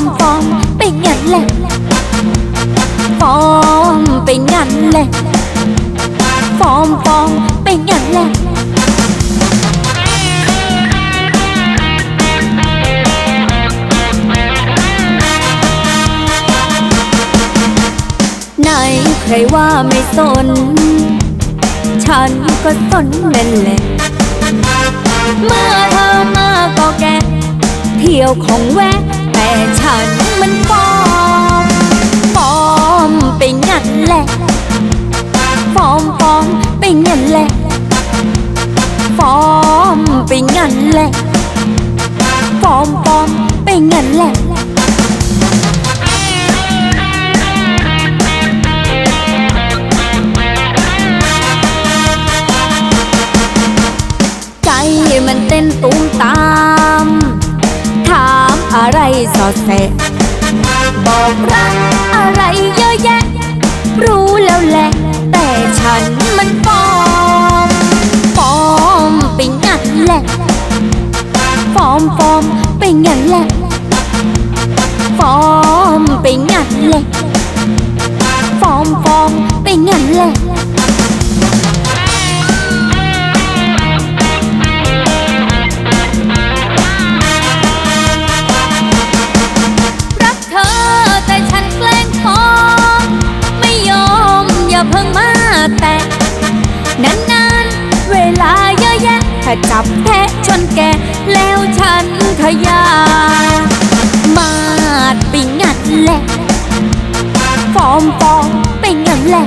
อมฟอมเป็นงั้นแหละฟอมเป็นงั้นแหละฟอมฟอมเป็นงั้นแหละไหนใครว่าไม่สน ฉันก็สนนั่นแหละเมื่อเธอมาก็แกะ เที่ยวของแวะ แต่ฉันมันฟอร์มฟอร์มไปงั้นแหละฟอร์มฟอร์มไปงั้นแหละฟอร์มไปงั้นแหละฟอร์มฟอร์มไปงั้นแหละใจมันเต้นตูมตาม อะไรสอดแสะบอกรักอะไรเยอะแยะ รู้แล้วแหละ แต่ฉันมันฟอมฟอมไปงั้นแหละฟอมฟอมไปงั้นแหละฟอมไปงั้นแหละฟอมฟอมไปงั้นแหละ อะแยะถ้าจับแทะชนแกแล้วฉันทยา มาดไปงันแหละฟอมฟอมไปงันแหละ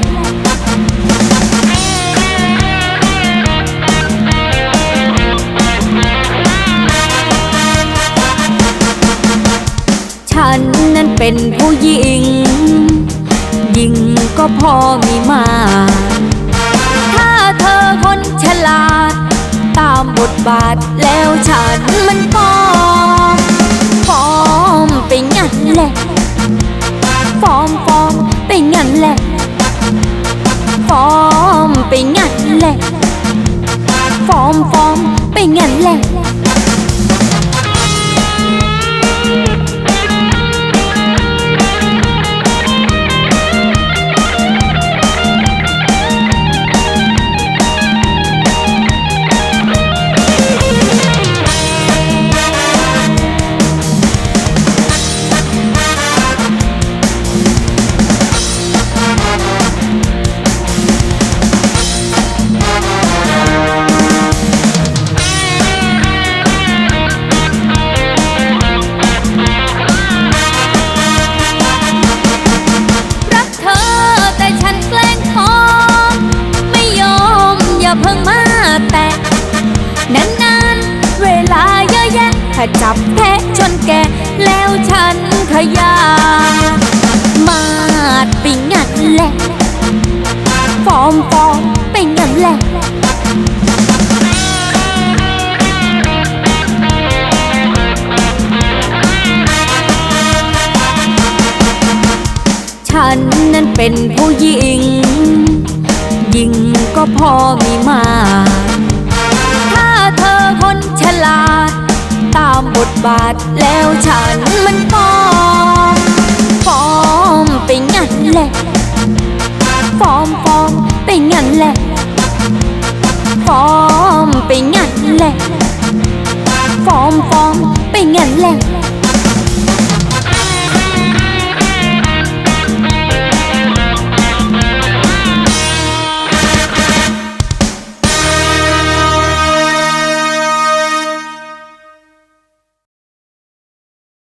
ฉันนั้นเป็นผู้หญิง ยิงก็พอมีมาถ้า บาทแล้วฉันมันฟอร์มฟอร์มไปงั้นแหละ อะแยะถ้าจับแทะชนแกแล้วฉันขยามาดไปงั้นแหละฟอมฟอมไปงั้นแหละฉันนั้นเป็นผู้หญิง ยิงก็พอมีมา บาทแล้วฉันมันฟอร์มฟอมไปงั้นแหละฟอร์มฟอมไปงั้นแหละฟอมไปงั้นแหละฟอร์มฟอมไปงั้นแหละ